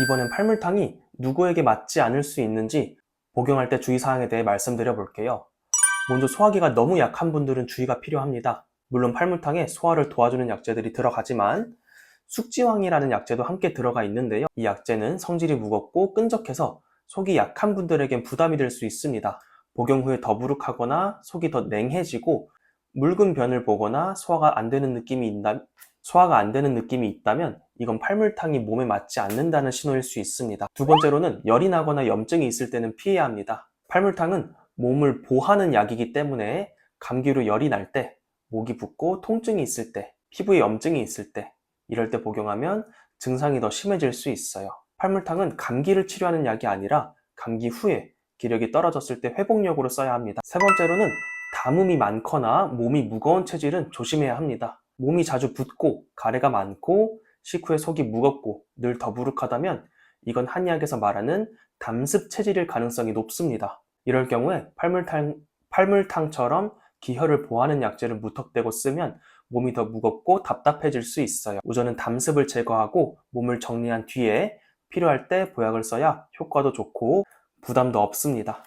이번엔 팔물탕이 누구에게 맞지 않을 수 있는지 복용할 때 주의사항에 대해 말씀드려 볼게요. 먼저 소화기가 너무 약한 분들은 주의가 필요합니다. 물론 팔물탕에 소화를 도와주는 약재들이 들어가지만 숙지황이라는 약재도 함께 들어가 있는데요. 이 약재는 성질이 무겁고 끈적해서 속이 약한 분들에겐 부담이 될 수 있습니다. 복용 후에 더부룩하거나 속이 더 냉해지고 묽은 변을 보거나 소화가 안 되는 느낌이 소화가 안 되는 느낌이 있다면 이건 팔물탕이 몸에 맞지 않는다는 신호일 수 있습니다. 두 번째로는 열이 나거나 염증이 있을 때는 피해야 합니다. 팔물탕은 몸을 보하는 약이기 때문에 감기로 열이 날 때, 목이 붓고 통증이 있을 때, 피부에 염증이 있을 때, 이럴 때 복용하면 증상이 더 심해질 수 있어요. 팔물탕은 감기를 치료하는 약이 아니라 감기 후에 기력이 떨어졌을 때 회복력으로 써야 합니다. 세 번째로는 담음이 많거나 몸이 무거운 체질은 조심해야 합니다. 몸이 자주 붓고 가래가 많고 식후에 속이 무겁고 늘 더부룩하다면 이건 한의학에서 말하는 담습 체질일 가능성이 높습니다. 이럴 경우에 팔물탕, 팔물탕처럼 기혈을 보하는 약재를 무턱대고 쓰면 몸이 더 무겁고 답답해질 수 있어요. 우선은 담습을 제거하고 몸을 정리한 뒤에 필요할 때 보약을 써야 효과도 좋고 부담도 없습니다.